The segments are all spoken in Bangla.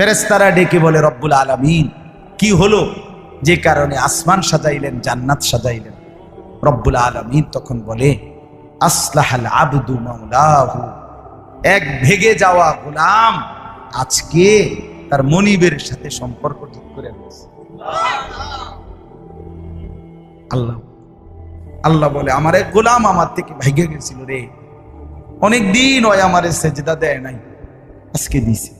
ফেরেস্তারা ডেকে বলে, রব্বুল আলমিন। কি হলো? যে কারণে আসমান সাজাইলেন, জান্নাত সাজাইলেন। রব্বুল আলমিন তখন বলে, আসলাহাল আবদু মাওলাহু। এক ভেগে যাওয়া গোলাম আজকে তার মনিবের সাথে সম্পর্ক ঠিক করে। আল্লাহ আল্লাহ বলে, আমার এক গোলাম আমার থেকে ভেগে গেছিল রে। অনেক দিন ওই আমার সেজদা দেয় নাই। আজকে দিছে।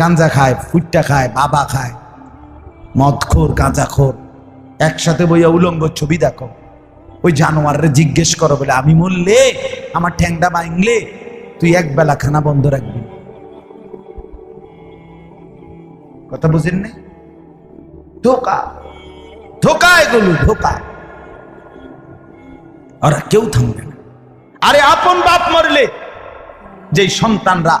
গাঞ্জা খায় ফুটটা খায়, বাবা খায়। মদখোর, গাঁজাখোর। একসাথে বইয়া উলঙ্গ ছবি দেখো। ওই জানোয়ারে জিজ্ঞেস করো বলে, আমি মরলে? আমার ঠ্যাংটা ভাঙলে? তুই এক বেলা খানা বন্ধ রাখবি? কথা বুঝেন নাই? ধোকা। ধোকা এগুলো, ধোকা। ওরা কেউ থামবে না। আরে আপন বাপ মরলে, যেই সন্তানরা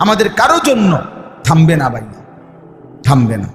আমাদের কারও জন্য থামবে না ভাইয়া। থামবে না।